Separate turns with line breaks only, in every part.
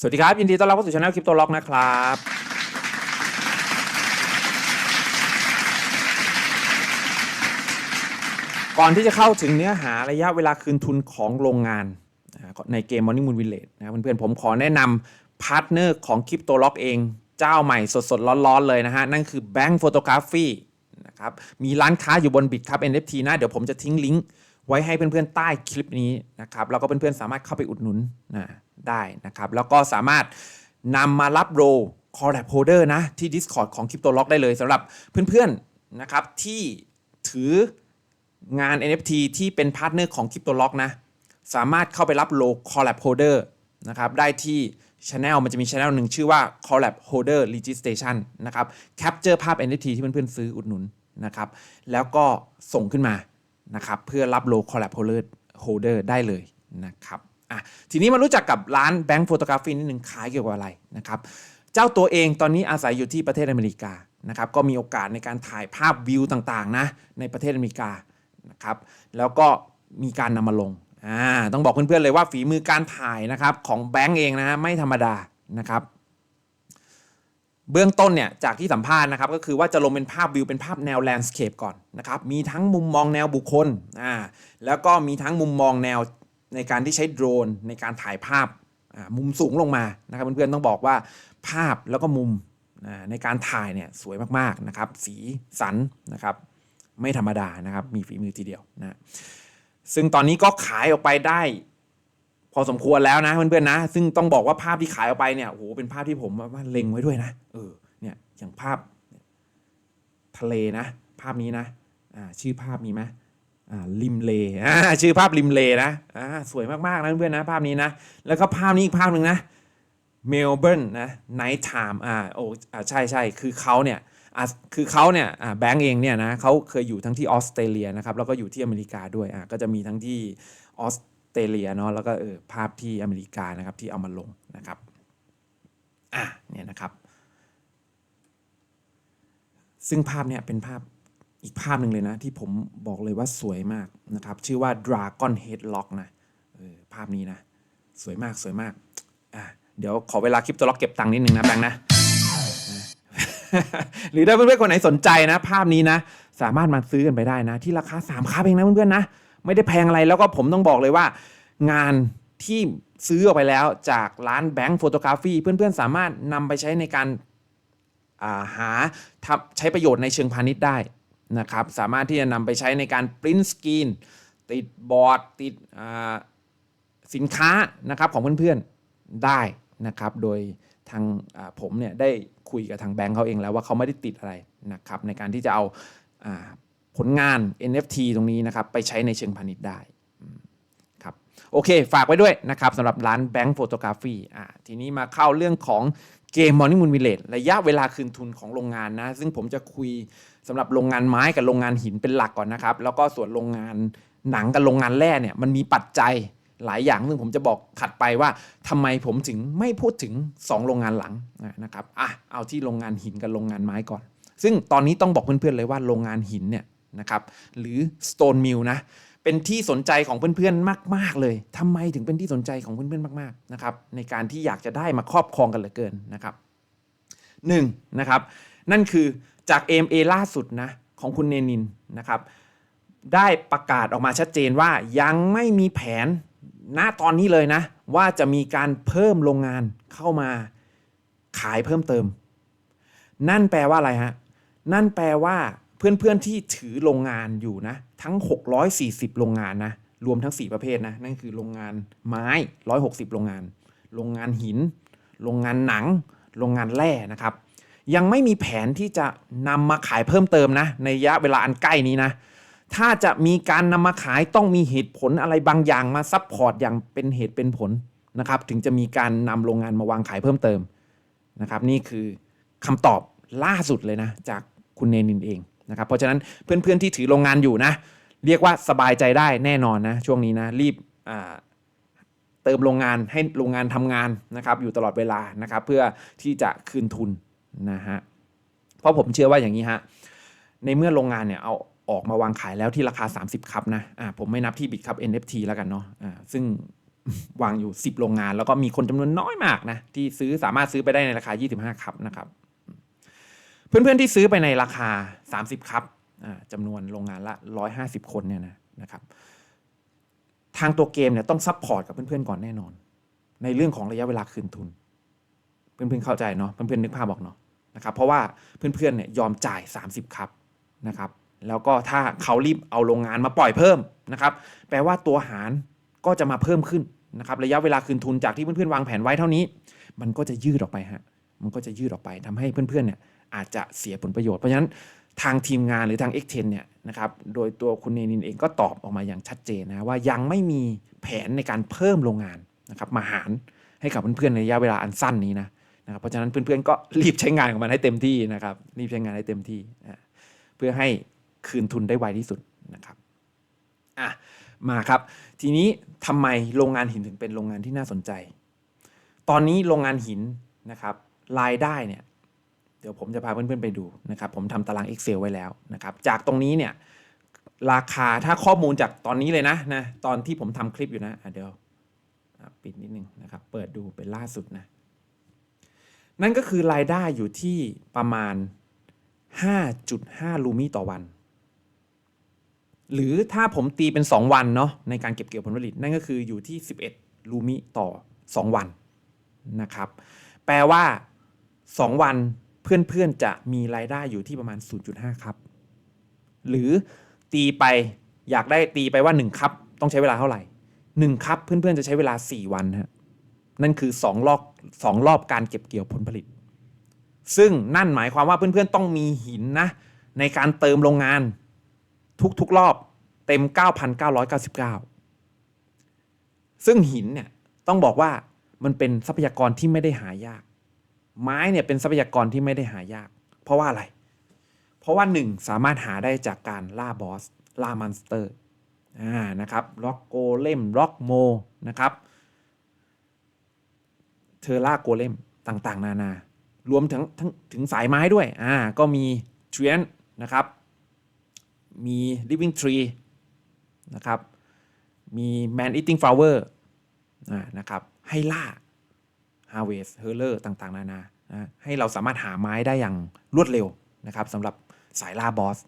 สวัสดีครับ ยินดีต้อนรับเข้าสู่ช anel คริปโตล็อกนะครับ ก่อนที่จะเข้าถึงเนื้อหาระยะเวลาคืนทุนของโรงงานในเกม Morning Moon Village นะเพื่อนๆผมขอแนะนำพาร์ทเนอร์ของคริปโตล็อกเองเจ้าใหม่สดๆ ร้อนๆ เลยนะฮะ นั่นคือ Bank Photography นะครับมีร้านค้าอยู่บนบิตครับ NFT นะ เดี๋ยวผมจะทิ้งลิงก์ไว้ให้เพื่อนๆใต้คลิปนี้นะครับแล้วก็เพื่อนๆสามารถเข้าไปอุดหนุนนะ ได้นะครับ แล้วก็สามารถนำมารับโร Collab Holder นะ ที่ Discord ของ Crypto Lock ได้เลยสำหรับเพื่อนๆนะครับที่ถืองาน NFT ที่เป็นพาร์ทเนอร์ของ Crypto Lock นะ สามารถเข้าไปรับโล Collab Holder นะครับ ได้ที่ Channel มันจะมี Channel หนึ่งชื่อว่า Collab Holder Registration นะครับแคปเจอร์ภาพ NFT ที่เพื่อนๆซื้ออุดหนุนนะครับ แล้วก็ส่งขึ้นมานะครับ เพื่อรับโล Collab Holder Holder ได้เลยนะครับ อะทีนี้มารู้จักกับร้าน Bank Photography นิดหนึ่งขายเกี่ยวกับอะไรนะครับเจ้าตัวเองตอนนี้อาศัยอยู่ที่ประเทศอเมริกานะครับก็มีโอกาสในการถ่ายภาพวิวต่างๆนะในประเทศอเมริกานะครับแล้วก็มีการนำมาลงอ่าต้องบอกเพื่อนๆเลยว่าฝีมือการถ่ายนะครับของแบงก์เองนะฮะไม่ธรรมดานะครับเบื้องต้นเนี่ยจากที่สัมภาษณ์นะครับก็คือว่าจะลงเป็นภาพวิวเป็นภาพแนวแลนด์สเคปก่อนนะครับมีทั้งมุมมองแนวบุคคลอ่าแล้วก็มีทั้งมุมมองแนว ในการที่ใช้โดรนในการถ่ายภาพมุมสูงลงมานะครับเพื่อนๆต้องบอกว่าภาพแล้วก็มุมในการถ่ายเนี่ยสวยมากๆนะครับสีสันนะครับไม่ธรรมดานะครับมีฝีมือทีเดียวนะซึ่งตอนนี้ก็ขายออกไปได้ พอสมควรแล้วนะเพื่อนๆนะซึ่งต้องบอกว่าภาพที่ขายออกไปเนี่ยโอ้โหเป็นภาพที่ผมว่าเล็งไว้ด้วยนะเออเนี่ยอย่างภาพทะเลนะ ภาพนี้นะอ่าชื่อภาพมีไหม ริมเล่ชื่อภาพริมเลนะสวยมากๆนะเพื่อนนะภาพนี้นะ แล้วก็ภาพนี้อีกภาพหนึ่งนะเมลเบิร์นนะไนท์ไทม์อ่าโอ้ใช่ใช่คือเขาเนี่ยคือเขาเนี่ยแบงก์เองเนี่ยนะเขาเคยอยู่ทั้งที่ออสเตรเลียนะครับแล้วก็อยู่ที่อเมริกาด้วยอ่าก็จะมีทั้งที่ออสเตรเลียเนาะแล้วก็เออภาพที่อเมริกานะครับที่เอามาลงนะครับอะเนี่ยนะครับ ซึ่งภาพเนี่ยเป็นภาพ อีกภาพหนึ่งเลยนะ ที่ผมบอกเลยว่าสวยมากนะครับ ชื่อว่า Dragon Headlock นะออภาพนี้นะ สวยมากสวยมากอะเดี๋ยวขอเวลาคลิปตัวล็อกเก็บตังค์นิดนึงนะแบงค์นะ หรือถ้าเพื่อนๆคนไหนสนใจนะ ภาพนี้นะ สามารถมาซื้อกันไปได้นะ ที่ราคา3ครับเองนะเพื่อนๆนะ ไม่ได้แพงอะไรแล้วก็ผมต้องบอกเลยว่า งานที่ซื้อออกไปแล้วจากร้านแบงค์โฟโตกราฟีเพื่อนๆ สามารถนำไปใช้ในการาหาทำใช้ประโยชน์ในเชิงพาณิชย์ได้ นะครับ สามารถที่จะนำไปใช้ในการปริ้นสกรีนติดบอร์ด ติดสินค้านะครับของเพื่อนๆได้นะครับ โดยทางผมเนี่ยได้คุยกับทางแบงค์เขาเองแล้วว่าเขาไม่ได้ติดอะไรนะครับในการที่จะเอาอผลงาน NFT ตรงนี้นะครับไปใช้ในเชิงพาณิชย์ได้ครับโอเค ฝากไว้ด้วยนะครับสำหรับร้าน Bank Photography อ่าทีนี้มาเข้าเรื่องของเกม Morning Moon Village ระยะเวลาคืนทุนของโรงงานนะ ซึ่งผมจะคุย สำหรับโรงงานไม้กับโรงงานหินเป็นหลักก่อนนะครับ แล้วก็ส่วนโรงงานหนังกับโรงงานแร่เนี่ยมันมีปัจจัยหลายอย่างซึ่งผมจะบอกขัดไปว่าทำไมผมถึงไม่พูดถึง 2 โรงงานหลังนะครับอะเอาที่โรงงานหินกับโรงงานไม้ก่อน ซึ่งตอนนี้ต้องบอกเพื่อนๆเลยว่าโรงงานหินเนี่ยนะครับหรือ Stone Mill นะเป็นที่สนใจของเพื่อนๆมาก ๆเลยทำไมถึงเป็นที่สนใจของเพื่อนๆมากๆนะครับในการที่อยากจะได้มาครอบครองกันเหลือเกินนะครับหนึ่งนะครับนั่นคือ จาก AMA ล่าสุดนะของคุณเนนินนะครับได้ประกาศออกมาชัดเจนว่ายังไม่มีแผนณตอนนี้เลยนะ ว่าจะมีการเพิ่มโรงงานเข้ามาขายเพิ่มเติม นั่นแปลว่าอะไรฮะ นั่นแปลว่าเพื่อนๆที่ถือโรงงานอยู่นะ ทั้ง 640 โรงงานนะรวมทั้ง 4 ประเภทนะ นั่นคือโรงงานไม้ 160 โรงงาน โรงงานหิน โรงงานหนัง โรงงานแร่นะครับ ยังไม่มีแผนที่จะนำมาขายเพิ่มเติมนะ ในระยะเวลาอันใกล้นี้นะ ถ้าจะมีการนำมาขายต้องมีเหตุผลอะไรบางอย่างมาซับพอร์ตอย่างเป็นเหตุเป็นผลนะครับ ถึงจะมีการนำโรงงานมาวางขายเพิ่มเติมนะครับ นี่คือคำตอบล่าสุดเลยนะ จากคุณเนนินเองนะครับ เพราะฉะนั้นเพื่อนๆที่ถือโรงงานอยู่นะ เรียกว่าสบายใจได้แน่นอนนะ ช่วงนี้นะ รีบเติมโรงงานให้โรงงานทำงานนะครับ อยู่ตลอดเวลานะครับ เพื่อที่จะคืนทุน นะฮะเพราะผมเชื่อว่าอย่างนี้ฮะในเมื่อโรงงานเนี่ยเอาออกมาวางขายแล้วที่ราคา 30 ครับนะอ่าผมไม่นับที่บิตครับ NFT แล้วกันเนาะอ่าซึ่งวางอยู่ 10 โรงงาน แล้วก็มีคนจำนวนน้อยมากนะที่ซื้อสามารถซื้อไปได้ในราคา 25 ครับนะครับ เพื่อนๆที่ซื้อไปในราคา 30 ครับอ่าจำนวนโรงงานละ 150 คนเนี่ยนะนะครับ ทางตัวเกมเนี่ยต้องซัพพอร์ตกับเพื่อนๆก่อนแน่นอน ในเรื่องของระยะเวลาคืนทุน เพื่อนๆเข้าใจเนาะเพื่อนๆนึกภาพบอกเนาะ นะครับเพราะว่าเพื่อนๆเนี่ยยอมจ่าย 30 ครับนะครับแล้วก็ถ้าเขารีบเอาโรงงานมาปล่อยเพิ่มนะครับแปลว่าตัวหารก็จะมาเพิ่มขึ้นนะครับระยะเวลาคืนทุนจากที่เพื่อนๆวางแผนไว้เท่านี้ มันก็จะยืดออกไปฮะมันก็จะยืดออกไปทำให้เพื่อนๆเนี่ยอาจจะเสียผลประโยชน์เพราะฉะนั้นทางทีมงานหรือทาง X10 เนี่ยนะครับโดยตัวคุณเนนินเองก็ตอบออกมาอย่างชัดเจนนะว่ายังไม่มีแผนในการเพิ่มโรงงานนะครับมาหารให้กับเพื่อนๆในระยะเวลาอันสั้นนี้นะ นะครับเพราะฉะนั้นเพื่อนๆก็รีบใช้งานของมันให้เต็มที่นะครับรีบใช้งานให้เต็มที่นะเพื่อให้คืนทุนได้ไวที่สุดนะครับอะมาครับ ทีนี้ทำไมโรงงานหินถึงเป็นโรงงานที่น่าสนใจ ตอนนี้โรงงานหินนะครับรายได้เนี่ยเดี๋ยวผมจะพาเพื่อนๆไปดูนะครับผมทำตาราง Excel ไว้แล้วนะครับจากตรงนี้เนี่ยราคาถ้าข้อมูลจากตอนนี้เลยนะนะตอนที่ผมทำคลิปอยู่นะะเดี๋ยวปิดนิดนึงนะครับเปิดดูเป็นล่าสุดนะ นั่นก็คือรายได้อยู่ที่ประมาณ 5.5 ลูมิต่อวัน หรือถ้าผมตีเป็น 2 วันเนาะในการเก็บเกี่ยวผลผลิต นั่นก็คืออยู่ที่ 11 ลูมิต่อ 2 วันนะครับ แปลว่า 2 วันเพื่อนๆจะมีรายได้อยู่ที่ประมาณ 0.5 ครับ หรือตีไปอยากได้ตีไปว่า 1 ครับ ต้องใช้เวลาเท่าไหร่ 1 ครับเพื่อนๆจะใช้เวลา 4 วันฮะ นั่นคือ2รอบ2รอบการเก็บเกี่ยวผลผลิต ซึ่งนั่นหมายความว่าเพื่อนๆต้องมีหินนะ ในการเติมโรงงานทุกๆรอบเต็ม 9,999 ซึ่งหินเนี่ยต้องบอกว่ามันเป็นทรัพยากรที่ไม่ได้หายาก ไม้เนี่ยเป็นทรัพยากรที่ไม่ได้หายาก เพราะว่าอะไร เพราะว่าหนึ่งสามารถหาได้จากการล่าบอสล่ามันสเตอร์อ่านะครับล็อกโกเลมล็อกโมนะครับ เทอร่าโกเลมต่างๆ นานารวมถึงทั้งถึงสายไม้ด้วยอ่าก็มีเทรียนนะครับ มี living tree นะครับ มี man eating flower อ่านะครับให้ล่า harvest hurler ต่างๆ นานานะให้เราสามารถหาไม้ได้อย่างรวดเร็วนะครับสำหรับสายล่าบอส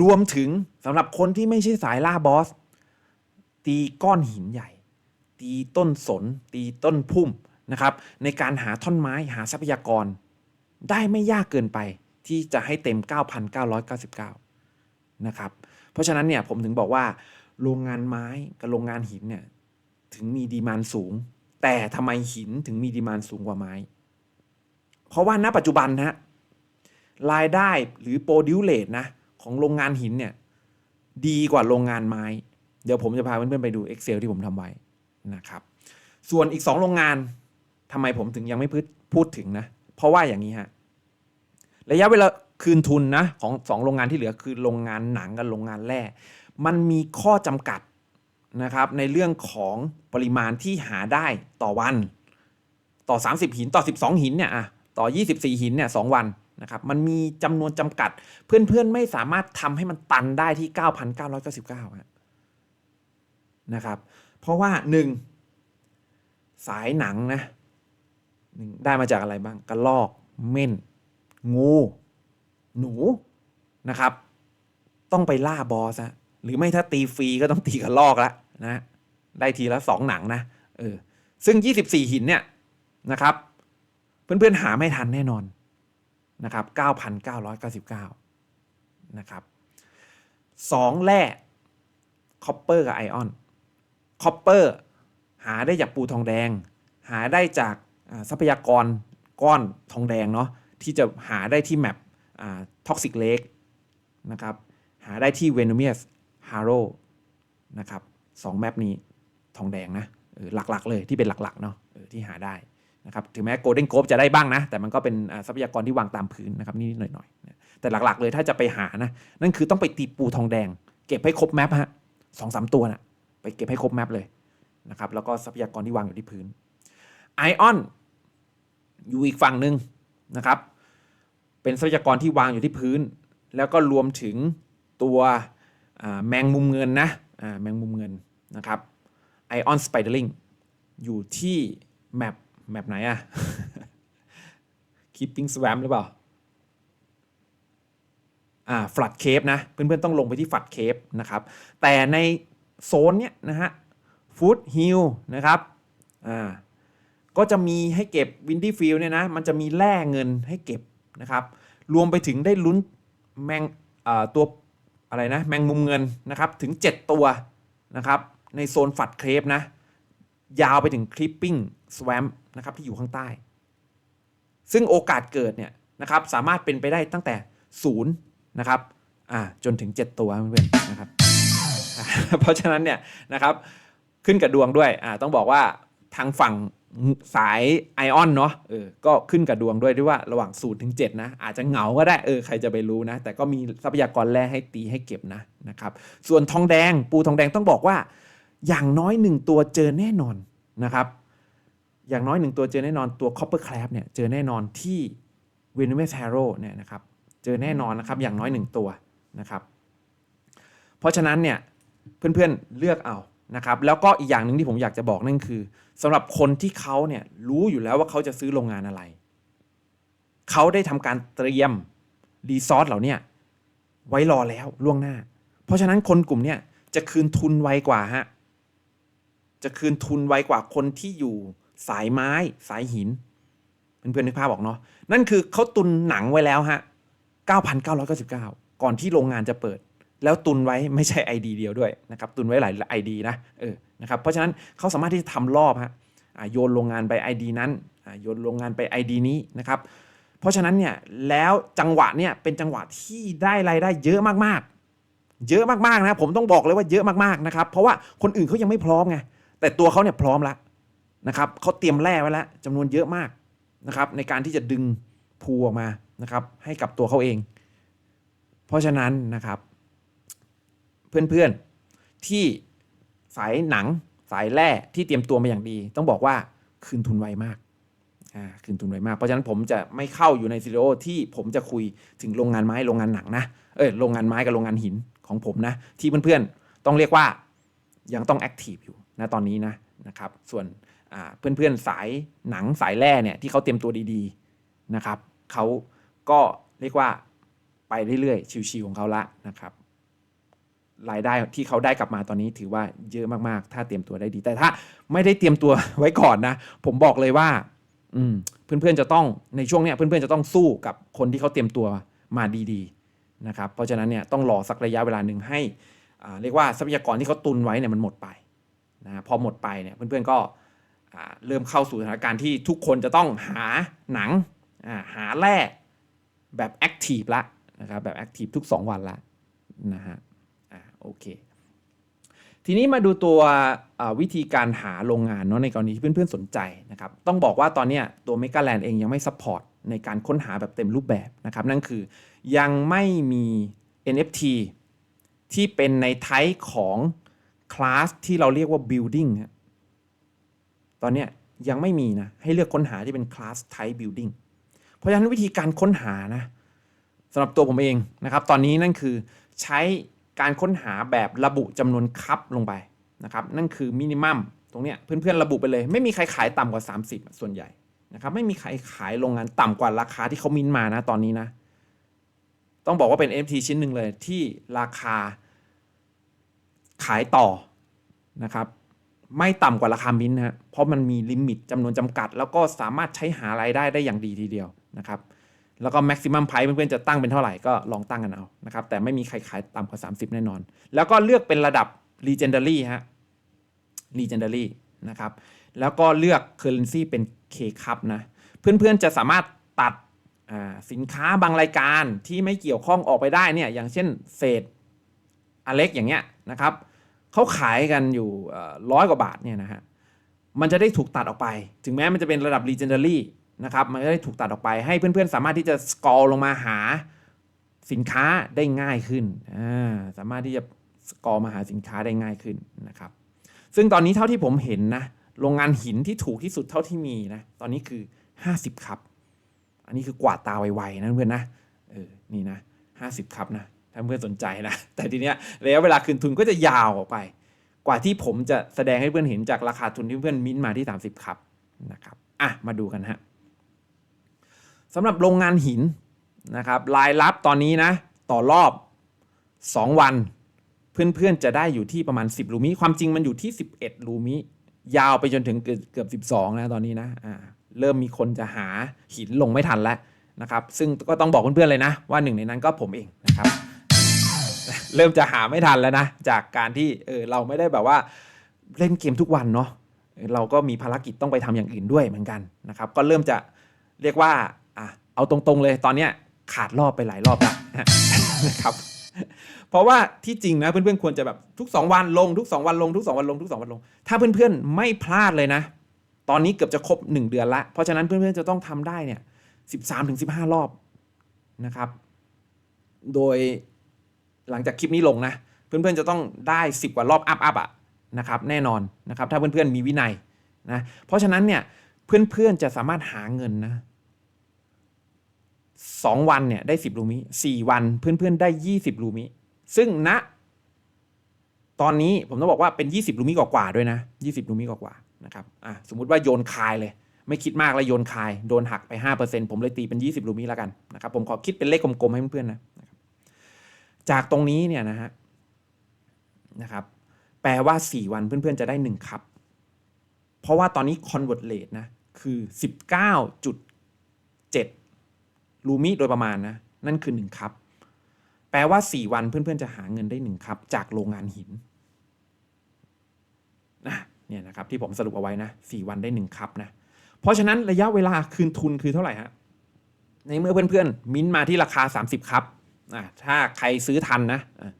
รวมถึงสำหรับคนที่ไม่ใช่สายล่าบอส ตีก้อนหินใหญ่ ตีต้นสน ตีต้นพุ่ม นะครับในการหาท่อนไม้หาทรัพยากร ได้ไม่ยากเกินไปที่จะให้เต็ม 9,999 นะครับ เพราะฉะนั้นเนี่ยผมถึงบอกว่าโรงงานไม้กับโรงงานหินเนี่ยถึงมีดีมานสูง แต่ทำไมหินถึงมีดีมานสูงกว่าไม้ เพราะว่าณปัจจุบันนะรายได้หรือโปรดิวเลตนะของโรงงานหินเนี่ยดีกว่าโรงงานไม้ เดี๋ยวผมจะพาเพื่อนๆไปดู Excel ที่ผมทำไว้นะครับ ส่วนอีก 2 โรงงาน ทำไมผมถึงยังไม่พูดพูดถึงนะ เพราะว่าอย่างนี้ฮะระยะเวลาคืนทุนนะของสองโรงงานที่เหลือคือโรงงานหนังกับโรงงานแร่ มันมีข้อจำกัดนะครับในเรื่องของปริมาณที่หาได้ต่อวัน ต่อ 30 หินต่อ 12 หินเนี่ยอะต่อ 24 หินเนี่ยสวันนะครับมันมีจำนวนจำกัด เพื่อนๆไม่สามารถทำให้มันตันได้ที่ 9,999ฮะนะครับ เพราะว่า 1 สายหนังนะ ได้มาจากอะไรบ้างกระลอกเม่น งู หนูนะครับ ต้องไปล่าบอสะหรือไม่ถ้าตีฟรีก็ต้องตีกับลอกละนะได้ทีละสองหนังนะเออซึ่ง 24 หินเนี่ยนะครับ เพื่อนๆหาไม่ทันแน่นอนนะครับ 9,999 นะครับสองแร่คอปเปอร์กับไอออนคอปเปอร์หาได้จากปูทองแดง หาได้จาก ทรัพยากรก้อนทองแดงเนาะที่จะหาได้ที่แมปท็อกซิกเลกนะครับหาได้ที่เวนูเมียสฮาร์โรนะครับสองแมปนี้ทองแดงนะหลักๆ เลยที่เป็นหลักๆเนาะที่หาได้นะครับถึงแม้โกลเด้นโกลบจะได้บ้างนะ แต่มันก็เป็นทรัพยากรที่วางตามพื้นนะครับนิดๆหน่อยๆ แต่หลักๆเลยถ้าจะไปหานะ นั่นคือต้องไปตีปูทองแดง เก็บให้ครบแมปฮะสองสามตัวน่ะไปเก็บให้ครบแมปเลยนะครับแล้วก็ทรัพยากรที่วางอยู่ที่พื้นไอออน อยู่อีกฝั่งหนึ่งนะครับ เป็นทรัพยากรที่วางอยู่ที่พื้น แล้วก็รวมถึงตัวแมงมุมเงินนะแมงมุมเงินนะครับไอออนสไปเดอร์ลิงอยู่ที่แมปแมปไหนอะ Keeping Swamp หรือเปล่าอ่า Flood Cave นะ เพื่อนๆ ต้องลงไปที่ Flood Cave นะครับ แต่ในโซนเนี้ยนะฮะ Foot Hill นะครับอ่า ก็จะมีให้เก็บ Windy Field เนี่ยนะมันจะมีแร่เงินให้เก็บนะครับรวมไปถึงได้ลุ้นแมงตัวอะไรนะแมงมุมเงินนะครับถึง 7 ตัวนะครับในโซนฝัดเครปนะยาวไปถึงคลิปปิ้งสวมนะครับที่อยู่ข้างใต้ ซึ่งโอกาสเกิดเนี่ยนะครับสามารถเป็นไปได้ตั้งแต่ศูนย์นะครับอ่าจนถึง 7 ตัวเพื่อนๆนะครับเพราะฉะนั้นเนี่ยนะครับขึ้นกับดวงด้วยอ่าต้องบอกว่าทางฝั่ง สายไอออนเนาะเออก็ขึ้นกับดวงด้วยด้วยว่าระหว่าง0ถึง7นะ อาจจะเหงาก็ได้เออใครจะไปรู้นะ แต่ก็มีทรัพยากรแร่ให้ตีให้เก็บนะนะครับส่วนทองแดงปูทองแดงต้องบอกว่า อย่างน้อยหนึ่งตัวเจอแน่นอนนะครับ อย่างน้อยหนึ่งตัวเจอแน่นอนตัว Copper Crab เนี่ยเจอแน่นอนที่ v e n u m e s Harrow เนี่ยนะครับเจอแน่นอนนะครับอย่างน้อยหนึ่งตัวนะครับ เพราะฉะนั้นเนี่ยเพื่อนๆเลือกเอา นะครับแล้วก็อีกอย่างหนึ่งที่ผมอยากจะบอกนั่นคือสำหรับคนที่เขาเนี่ยรู้อยู่แล้วว่าเขาจะซื้อโรงงานอะไร เขาได้ทำการเตรียมรีซอสเหล่านี้ไว้รอแล้วล่วงหน้า เพราะฉะนั้นคนกลุ่มเนี่ยจะคืนทุนไวกว่าฮะจะคืนทุนไวกว่าคนที่อยู่สายไม้สายหินเพื่อนๆนึกภาพบอกเนาะนั่นคือเขาตุนหนังไว้แล้วฮะ 9,999 ก่อนที่โรงงานจะเปิด แล้วตุนไว้ไม่ใช่ ID เดียวด้วยนะครับตุนไว้หลาย ID นะเออนะครับเพราะฉะนั้นเขาสามารถที่จะทำรอบฮะโยนโรงงานไป ID นั้นโยนโรงงานไป ID นี้นะครับเพราะฉะนั้นเนี่ยแล้วจังหวะเนี่ยเป็นจังหวะที่ได้รายได้เยอะมากๆ เยอะมากๆนะผมต้องบอกเลยว่าเยอะมากๆนะครับเพราะว่าคนอื่นเขายังไม่พร้อมไงแต่ตัวเขาเนี่ยพร้อมแล้วนะครับเขาเตรียมแร่ไว้แล้วจำนวนเยอะมากนะครับในการที่จะดึงภูออกมานะครับให้กับตัวเขาเอง เพราะฉะนั้นนะครับ เพื่อนๆ ที่สายหนังสายแร่ที่เตรียมตัวมาอย่างดี ต้องบอกว่าคืนทุนไวมากอ่าคืนทุนไวมาก เพราะฉะนั้นผมจะไม่เข้าอยู่ในซีโร่ที่ผมจะคุยถึงโรงงานไม้โรงงานหนังนะเออโรงงานไม้กับโรงงานหินของผมนะ ที่เพื่อนๆ ต้องเรียกว่ายังต้องแอคทีฟอยู่นะตอนนี้นะนะครับส่วนเพื่อนๆสายหนังสายแร่เนี่ยที่เขาเตรียมตัวดีๆนะครับเขาก็เรียกว่าไปเรื่อยๆ ชิวๆของเขาละนะครับ รายได้ที่เขาได้กลับมาตอนนี้ถือว่าเยอะมากๆ ถ้าเตรียมตัวได้ดี แต่ถ้าไม่ได้เตรียมตัวไว้ก่อนนะ ผมบอกเลยว่า อืมเพื่อนๆจะต้องในช่วงเนี้ยเพื่อนๆจะต้องสู้กับคนที่เขาเตรียมตัวมาดีๆนะครับ เพราะฉะนั้นเนี่ยต้องรอสักระยะเวลาหนึ่งให้อ่าเรียกว่าทรัพยากรที่เขาตุนไว้เนี่ยมันหมดไปนะพอหมดไปเนี่ยเพื่อนๆก็เริ่มเข้าสู่สถานการณ์ที่ทุกคนจะต้องหาหนังหาแร่แบบแอคทีฟละนะครับแบบแอคทีฟทุก 2 วันละนะฮะ โอเค ทีนี้มาดูตัววิธีการหาโรงงานเนาะในกรณีที่เพื่อนๆสนใจนะครับ ต้องบอกว่าตอนนี้ตัว m e g a l a n d เองยังไม่ซัพพอร์ตในการค้นหาแบบเต็มรูปแบบนะครับ นั่นคือยังไม่มี NFT ที่เป็นในไทป์ของคลาสที่เราเรียกว่า building ตอนนี้ยังไม่มีนะ ให้เลือกค้นหาที่เป็นคลาส type building เพราะฉะนั้นวิธีการค้นหานะสำหรับตัวผมเองนะครับ ตอนนี้นั่นคือใช้ การค้นหาแบบระบุจำนวนคัพลงไปนะครับนั่นคือมินิมัมตรงเนี้ยเพื่อนๆระบุไปเลย ไม่มีใครขายต่ำกว่า 30 ส่วนใหญ่นะครับไม่มีใครขายโรงงานต่ำกว่าราคาที่เขามินมานะตอนนี้นะ ต้องบอกว่าเป็น NFT ชิ้นหนึ่งเลยที่ราคาขายต่อนะครับไม่ต่ำกว่าราคามินนะเพราะมันมีลิมิตจำนวนจำกัด แล้วก็สามารถใช้หารายได้ได้อย่างดีทีเดียวนะครับ แล้วก็ maximum price เพื่อนๆจะตั้งเป็นเท่าไหร่ก็ลองตั้งกันเอานะครับแต่ไม่มีใครขายต่ำกว่า 30 แน่นอน แล้วก็เลือกเป็นระดับ legendary ฮะ legendary นะครับแล้วก็เลือก currency เป็น K cup นะเพื่อนๆจะสามารถตัดสินค้าบางรายการที่ไม่เกี่ยวข้องออกไปได้เนี่ยอย่างเช่นเศษอเล็กอย่างเงี้ยนะครับเขาขายกันอยู่ร้อยกว่าบาทเนี่ยนะฮะมันจะได้ถูกตัดออกไป ถึงแม้มันจะเป็นระดับ legendary นะครับมันก็ได้ถูกตัดออกไปให้เพื่อนๆ สามารถที่จะสกอร์ลงมาหาสินค้าได้ง่ายขึ้น สามารถที่จะสกอร์มาหาสินค้าได้ง่ายขึ้นนะครับ ซึ่งตอนนี้เท่าที่ผมเห็นนะ โรงงานหินที่ถูกที่สุดเท่าที่มีนะ ตอนนี้คือ 50 ครับ อันนี้คือกวาดตาไวๆนะเพื่อนนะ เออ นี่นะ 50 ครับนะ ถ้าเพื่อนสนใจนะ แต่ทีเนี้ยระยะเวลาคืนทุนก็จะยาวออกไป กว่าที่ผมจะแสดงให้เพื่อนเห็นจากราคาทุนที่เพื่อนมิ้นมาที่ 30 ครับนะครับ อะ มาดูกันฮะ สำหรับโรงงานหินนะครับรายรับตอนนี้นะต่อรอบ 2 วัน เพื่อนๆจะได้อยู่ที่ประมาณ 10 ลูมิ ความจริงมันอยู่ที่ 11 ลูมิ ยาวไปจนถึงเกือบเกือบ 12 นะตอนนี้นะอ่าเริ่มมีคนจะหาหินลงไม่ทันแล้วนะครับซึ่งก็ต้องบอกเพื่อนๆเลยนะ ว่าหนึ่งในนั้นก็ผมเองนะครับ เริ่มจะหาไม่ทันแล้วนะ จากการที่เออเราไม่ได้แบบว่าเล่นเกมทุกวันเนาะเราก็มีภารกิจต้องไปทำอย่างอื่นด้วยเหมือนกันนะครับ ก็เริ่มจะเรียกว่า เอาตรงๆเลยตอนเนี้ยขาดรอบไปหลายรอบแล้วนะครับเพราะว่าที่จริงนะเพื่อนๆควรจะแบบทุก 2 วันลงทุก 2 วันลงทุก 2 วันลงทุก 2 วันลง ถ้าเพื่อนๆไม่พลาดเลยนะ ตอนนี้เกือบจะครบ 1 เดือนละ เพราะฉะนั้นเพื่อนๆจะต้องทำได้เนี่ย13ถึง15รอบนะครับ โดยหลังจากคลิปนี้ลงนะ เพื่อนๆจะต้องได้ 10 กว่ารอบอัพอัพอะนะครับแน่นอนนะครับถ้าเพื่อนๆมีวินัยนะเพราะฉะนั้นเนี่ยเพื่อนๆจะสามารถหาเงินนะ 2 วันเนี่ยได้ 10 ลูมิ4วันเพื่อนๆได้ 20 ลูมิ ซึ่งณนะตอนนี้ผมต้องบอกว่าเป็น 20 ลูมิกว่าๆด้วยนะ 20 ลูมิกว่าๆนะครับอะสมมุติว่าโยนคายเลย ไม่คิดมากแล้วโยนคาย โดนหักไป 5%ผมเลยตีเป็น 20 ลูมิแล้วกันนะครับผมขอคิดเป็นเลขกลมๆให้เพื่อนๆนะจากตรงนี้เนี่ยนะฮะนะครับแปลว่า 4 วันเพื่อนๆจะได้ 1 ครับ เพราะว่าตอนนี้ convert rate นะ คือ 19.7 ลูมิโดยประมาณนะ นั่นคือ1ครับ แปลว่า 4 วันเพื่อนๆจะหาเงินได้1ครับ จากโรงงานหินนะเนี่ยนะครับที่ผมสรุปเอาไว้นะ4วันได้1ครับนะ เพราะฉะนั้นระยะเวลาคืนทุนคือเท่าไหร่ฮะในเมื่อเพื่อนๆ มิ้นมาที่ราคา 30 ครับอะถ้าใครซื้อทันนะอะ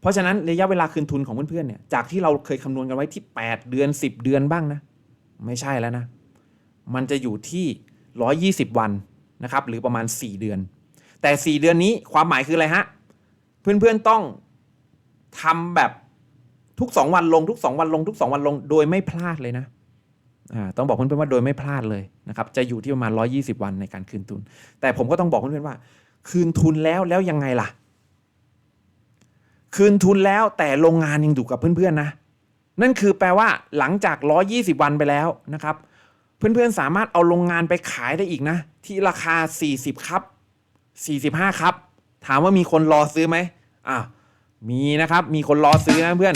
เพราะฉะนั้นระยะเวลาคืนทุนของเพื่อนๆเนี่ย จากที่เราเคยคำนวณกันไว้ที่ 8 เดือน 10 เดือนบ้างนะ ไม่ใช่แล้วนะ มันจะอยู่ที่ 120 วัน นะครับหรือประมาณ 4 เดือน แต่ 4 เดือนนี้ความหมายคืออะไรฮะเพื่อนๆต้องทำแบบทุก 2 วันลงทุก 2 วันลงทุก 2 วันลงโดยไม่พลาดเลยนะต้องบอกเพื่อนๆว่าโดยไม่พลาดเลยนะครับจะอยู่ที่ประมาณ 120 วันในการคืนทุน แต่ผมก็ต้องบอกเพื่อนๆว่า คืนทุนแล้วแล้วยังไงล่ะ คืนทุนแล้วแต่โรงงานยังอยู่กับเพื่อนๆนะนั่นคือแปลว่าหลังจาก 120 วันไปแล้วนะครับ เพื่อนๆสามารถเอาโรงงานไปขายได้อีกนะ ที่ราคา 40 ครับ 45 ครับ ถามว่ามีคนรอซื้อไหมอ่ามีนะครับ มีคนรอซื้อนะเพื่อน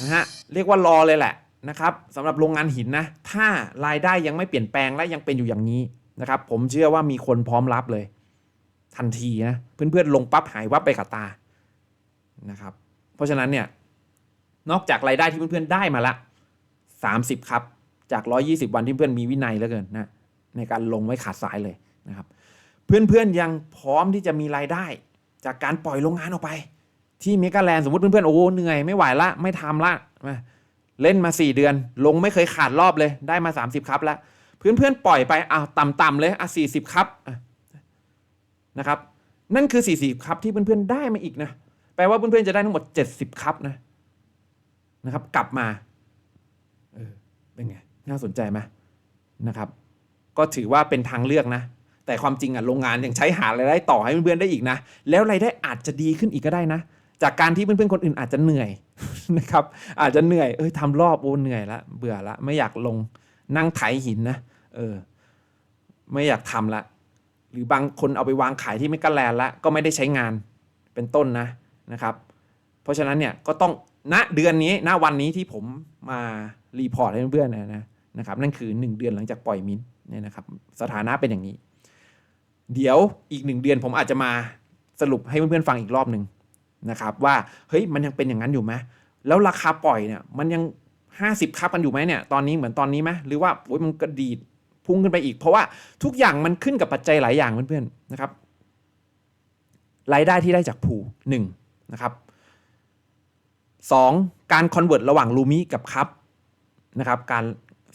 นะฮะเรียกว่ารอเลยแหละนะครับสำหรับโรงงานหินนะ ถ้ารายได้ยังไม่เปลี่ยนแปลงและยังเป็นอยู่อย่างนี้นะครับ ผมเชื่อว่ามีคนพร้อมรับเลย ทันทีนะเพื่อนๆลงปั๊บหายวับไปกับตานะครับ เพราะฉะนั้นเนี่ยนอกจากรายได้ที่เพื่อนๆได้มาละ 30 ครับ จาก 120 วันที่เพื่อนมีวินัยเหลือเกินนะในการลงไว้ขาดสายเลยนะครับ เพื่อนๆยังพร้อมที่จะมีรายได้ จากการปล่อยโรงงานออกไป ที่เมกาแลนด์สมมติเพื่อนๆโอ้โหเหนื่อยไม่ไหวละไม่ทำละมาเล่นมา 4 เดือน ลงไม่เคยขาดรอบเลยได้มา 30 ครับแล้วเพื่อนๆปล่อยไปอะต่ำๆเลยอะ40 ครับนะครับนั่นคือ 40 ครับที่เพื่อนๆได้มาอีกนะแปลว่าเพื่อนๆจะได้ทั้งหมด 70 ครับนะนะครับ กลับมา เออเป็นไง น่าสนใจไหมนะครับ ก็ถือว่าเป็นทางเลือกนะ แต่ความจริงอะโรงงานยังใช้หารายได้ต่อให้เพื่อนๆได้อีกนะ แล้วรายได้อาจจะดีขึ้นอีกก็ได้นะ จากการที่เพื่อนๆคนอื่นอาจจะเหนื่อยนะครับ อาจจะเหนื่อยเอ้ยทำรอบโอ้เหนื่อยละเบื่อละไม่อยากลงนั่งไถหินนะเออ ไม่อยากทำละ หรือบางคนเอาไปวางขายที่ไม่กระแลนละก็ไม่ได้ใช้งานเป็นต้นนะนะครับ เพราะฉะนั้นเนี่ยก็ต้องณเดือนนี้ณวันนี้ที่ผมมารีพอร์ตให้เพื่อนๆนะนะ นะครับนั่นคือ 1 เดือนหลังจากปล่อยมินท์เนี่ยนะครับสถานะเป็นอย่างนี้ เดี๋ยวอีกหนึ่งเดือนผมอาจจะมาสรุปให้เพื่อนๆฟังอีกรอบหนึ่งนะครับว่าเฮ้ยมันยังเป็นอย่างนั้นอยู่ไหมแล้วราคาปล่อยเนี่ยมันยัง 50ครับกันอยู่ไหมเนี่ยตอนนี้เหมือนตอนนี้ไหมหรือว่าโอ้ยมันกระดีดพุ่งขึ้นไปอีก เพราะว่าทุกอย่างมันขึ้นกับปัจจัยหลายอย่างเพื่อนๆนะครับรายได้ที่ได้จากผูหนึ่งนะครับสองการคอนเวิร์ตระหว่างลูมิกับคัพนะครับการ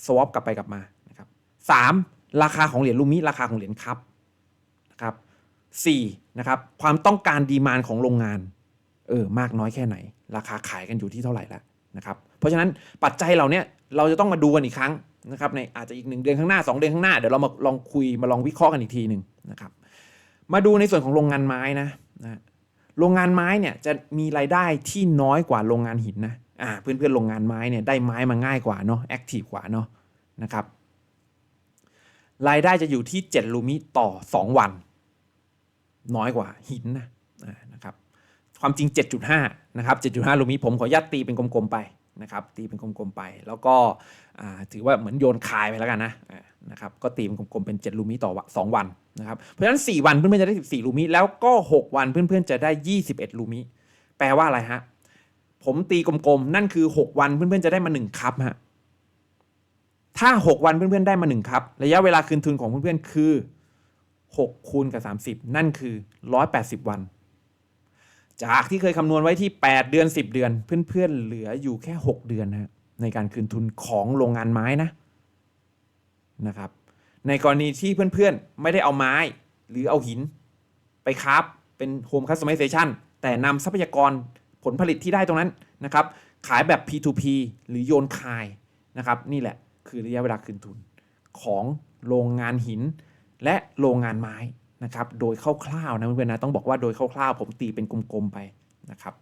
สวอปกลับไปกลับมานะครับสามราคาของเหรียญลูมิราคาของเหรียญคัพนะครับสี่นะครับความต้องการดีมานของโรงงานเออมากน้อยแค่ไหน ราคาขายกันอยู่ที่เท่าไหร่แล้วนะครับเพราะฉะนั้นปัจจัยเหล่านี้เราจะต้องมาดูกันอีกครั้งนะครับในอาจจะอีกหนึ่งเดือนข้างหน้าสองเดือนข้างหน้าเดี๋ยวเรามาลองคุยมาลองวิเคราะห์กันอีกทีหนึ่งนะครับมาดูในส่วนของโรงงานไม้นะนะโรงงานไม้เนี่ยจะมีรายได้ที่น้อยกว่าโรงงานหินนะอ่าเพื่อนๆโรงงานไม้เนี่ยได้ไม้มาง่ายกว่าเนาะแอคทีฟกว่าเนาะนะครับรายได้จะอยู่ที่ 7 ลูมิต่อ 2 วัน น้อยกว่าหินนะนะครับความจริง 7.5 นะครับ 7.5 ลูมิผมขออนุญาตตีเป็นกลมๆไปนะครับตีเป็นกลมๆไป แล้วก็อ่าถือว่าเหมือนโยนคายไปแล้วกันนะนะครับก็ตีเป็นกลมๆเป็น 7 ลูมิต่อ 2 วันนะครับเพราะฉะนั้น 4 วันเพื่อนๆจะได้ 14 ลูมิแล้วก็ 6 วันเพื่อนๆจะได้ 21 ลูมิแปลว่าอะไรฮะ ผมตีกลมๆ นั่นคือ 6 วันเพื่อนๆจะได้มา1คัพฮะถ้า 6 วันเพื่อนๆได้มา1ครับระยะเวลาคืนทุนของเพื่อนๆคือ6คูณกับ 30 นั่นคือ 180 วัน จากที่เคยคำนวณไว้ที่ 8 เดือน 10 เดือน เพื่อนๆเหลืออยู่แค่ 6 เดือนนะฮะในการคืนทุนของโรงงานไม้นะนะครับ ในกรณีที่เพื่อนๆ ไม่ได้เอาไม้หรือเอาหิน ไปคราฟเป็นโฮมคัสตอมไมเซชันแต่นำทรัพยากร ผลผลิตที่ได้ตรงนั้นนะครับ ขายแบบ P2P หรือโยนคายนะครับ นี่แหละคือระยะเวลาคืนทุนของโรงงานหินและโรงงานไม้นะครับ โดยคร่าวๆนะเพื่อนๆนะต้องบอกว่าโดยคร่าวๆผมตีเป็นกลมๆไปนะครับ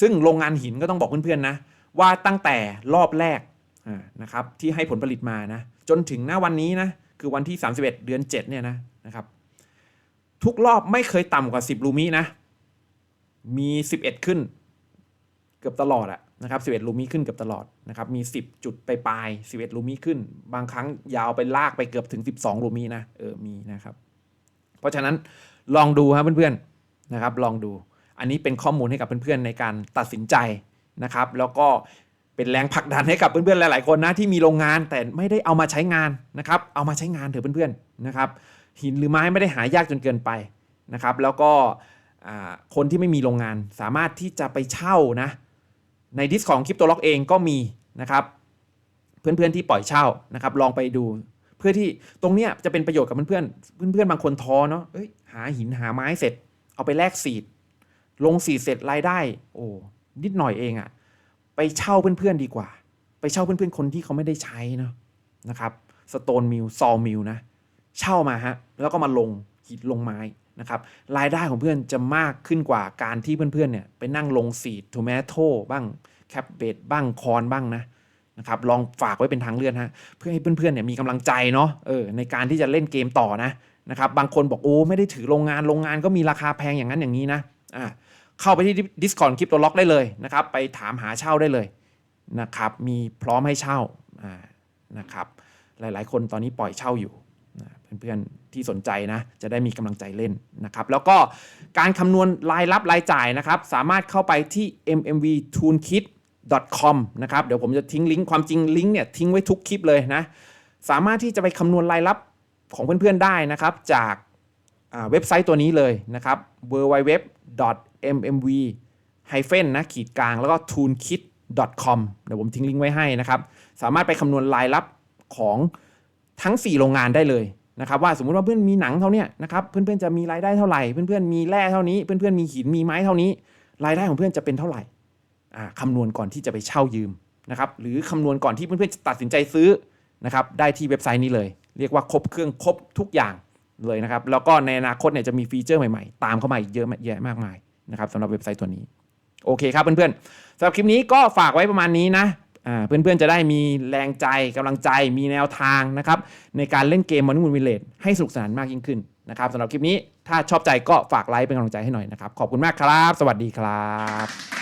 ซึ่งโรงงานหินก็ต้องบอกเพื่อนๆนะว่าตั้งแต่รอบแรกนะครับที่ให้ผลผลิตมานะจนถึงหน้าวันนี้นะคือวันที่ 31 เดือน 7 เนี่ยนะนะครับ ทุกรอบไม่เคยต่ำกว่า 10 ลูมินะ มี 11 ขึ้น เกือบตลอดอะนะครับ11 ลูมิขึ้นเกือบตลอดนะครับ มี 10 จุดไปปลาย 11 ลูมิขึ้น บางครั้งยาวไปลากไปเกือบถึง 12 ลูมินะ เออ มีนะครับ เพราะฉะนั้นลองดูครับเพื่อนๆ นะครับ ลองดู อันนี้เป็นข้อมูลให้กับเพื่อนๆ ในการตัดสินใจนะครับ แล้วก็เป็นแรงผลักดันให้กับเพื่อนๆ หลายๆ คนนะที่มีโรงงานแต่ไม่ได้เอามาใช้งานนะครับ เอามาใช้งานเถอะเพื่อนๆ นะครับ หินหรือไม้ไม่ได้หายากจนเกินไปนะครับ แล้วก็ คนที่ไม่มีโรงงานสามารถที่จะไปเช่านะในดิสของคริปโตล็อกเองก็มีนะครับเพื่อนๆที่ปล่อยเช่านะครับลองไปดู เพื่อที่ตรงเนี้ยจะเป็นประโยชน์กับเพื่อนๆเพื่อนๆบางคนท้อเนาะเอ้ยหาหินหาไม้เสร็จ เอาไปแลกซีด ลงซีดเสร็จรายได้ โอ้นิดหน่อยเองอะไปเช่าเพื่อนๆดีกว่า ไปเช่าเพื่อนๆคนที่เขาไม่ได้ใช้เนาะนะครับสโตนมิลซอมิลนะเช่ามาฮะแล้วก็มาลงหินลงไม้ นะครับรายได้ของเพื่อนจะมากขึ้นกว่าการที่เพื่อนๆเนี่ยไปนั่งลงสีดโทเมโตบ้างแคปเบดบ้างคอนบ้างนะนะครับลองฝากไว้เป็นทางเลือกฮะเพื่อให้เพื่อนๆเนี่ยมีกำลังใจเนาะเออในการที่จะเล่นเกมต่อนะนะครับบางคนบอกโอ้ไม่ได้ถือโรงงานโรงงานก็มีราคาแพงอย่างนั้นอย่างนี้นะอ่าเข้าไปที่ Discord คลิปตัวล็อกได้เลยนะครับไปถามหาเช่าได้เลยนะครับมีพร้อมให้เช่านะครับหลายๆ คนตอนนี้ปล่อยเช่าอยู่ เพื่อนๆที่สนใจนะ จะได้มีกำลังใจเล่นนะครับ แล้วก็การคำนวณรายรับรายจ่ายนะครับ สามารถเข้าไปที่ mmv toolkit com นะครับ เดี๋ยวผมจะทิ้งลิงก์ความจริงลิงก์เนี่ยทิ้งไว้ทุกคลิปเลยนะ สามารถที่จะไปคำนวณรายรับของเพื่อนๆได้นะครับ จากเว็บไซต์ตัวนี้เลยนะครับ www.mmv ไฮเฟนนะขีดกลางแล้วก็ toolkit com เดี๋ยวผมทิ้งลิงก์ไว้ให้นะครับ สามารถไปคำนวณรายรับของทั้ง 4 โรงงานได้เลย นะครับว่าสมมุติว่าเพื่อนมีหนังเท่านี้นะครับเพื่อนๆจะมีรายได้เท่าไหร่ เพื่อนๆมีแร่เท่านี้ เพื่อนๆมีหินมีไม้เท่านี้ รายได้ของเพื่อนจะเป็นเท่าไหร่คำนวณก่อนที่จะไปเช่ายืมนะครับหรือคำนวณก่อนที่เพื่อนๆจะตัดสินใจซื้อนะครับได้ที่เว็บไซต์นี้เลย เรียกว่าครบเครื่องครบทุกอย่างเลยนะครับแล้วก็ในอนาคตเนี่ยจะมีฟีเจอร์ใหม่ๆ ตามเข้ามาอีกเยอะแยะมากมายนะครับสำหรับเว็บไซต์ตัวนี้โอเคครับเพื่อนๆสำหรับคลิปนี้ก็ฝากไว้ประมาณนี้นะ เพื่อนๆจะได้มีแรงใจกำลังใจมีแนวทางนะครับในการเล่นเกมมอน n ู n วิลเลจให้สนุกสนานมากยิ่งขึ้นนะครับสำหรับคลิปนี้ถ้าชอบใจก็ฝากไลค์เป็นกำลังใจให้หน่อยนะครับ ขอบคุณมากครับ สวัสดีครับ